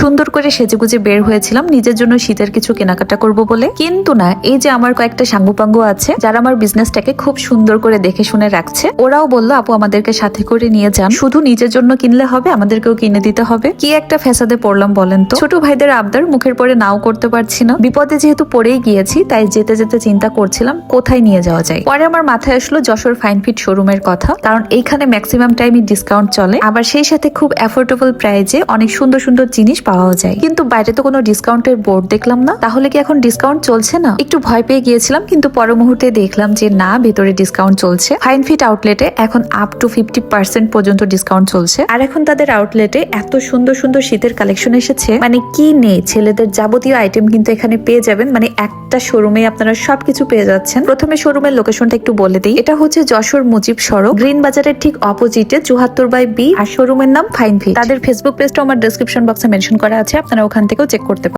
সুন্দর করে সেজেগুজে বের হয়েছিলাম। নিজের জন্য শীতের কিছু কেনাকাটা করব বলে। কিন্তু না, এই যে আমার কয়েকটা সাঙ্গুপাঙ্গু আছে, যারা আমার বিজনেসটাকে খুব সুন্দর করে দেখে শুনে রাখছে, ওরাও বলল, আপু, আমাদেরকে সাথে করে নিয়ে যান। শুধু নিজের জন্য কিনলে হবে, আমাদেরকেও কিনে দিতে হবে। কি একটা ফ্যাসাদে পড়লাম বলেন তো। ছোট ভাইদের আবদার মুখের পরে নাও করতে পারছি না। বিপদে যেহেতু পড়েই গিয়েছি, তাই যেতে যেতে চিন্তা করছিলাম, কোথায় নিয়ে যাওয়া যায়? পরে আমার মাথায় আসলো যশোর ফাইন ফিট শোরুমের কথা, কারণ এইখানে ম্যাক্সিমাম টাইমই ডিসকাউন্ট চলে। আবার সেই সাথে খুব অ্যাফোর্ডেবল প্রাইজে অনেক সুন্দর সুন্দর জিনিস পাওয়া যায়। কিন্তু বাইরে তো কোনো ডিসকাউন্টের বোর্ড দেখলাম না। তাহলে কি এখন ডিসকাউন্ট চলছে না? একটু ভয় পেয়ে গিয়েছিলাম, কিন্তু পর মুহূর্তে দেখলাম যে না, ভেতরে ডিসকাউন্ট চলছে। ফাইন ফিট আউটলেটে এখন আপ টু ফিফটি পার্সেন্ট পর্যন্ত ডিসকাউন্ট চলছে। আর এখন তাদের আউটলেটে এত সুন্দর সুন্দর শীতের কালেকশন এসেছে। মানে কি নেই, ছেলেদের যাবতীয় আইটেম কিন্তু এখানে পেয়ে যাবেন। মানে একটা শোরুমে আপনারা সবকিছু পেয়ে যাচ্ছেন। প্রথমে শোরুমের লোকেশনটা একটু বলে দিই। এটা হচ্ছে যশোর মুজিব সড়ক। গ্রিন বাজারের ঠিক অপোজিটে চুহাত্তর বাই বি আর শোরুমের নাম ফাইন ফিট তাদের ফেসবুক পেজটা আমার ডিসক্রিপশন বক্সে মেনশন করা আছে আপনারা ওখান থেকেও চেক করতে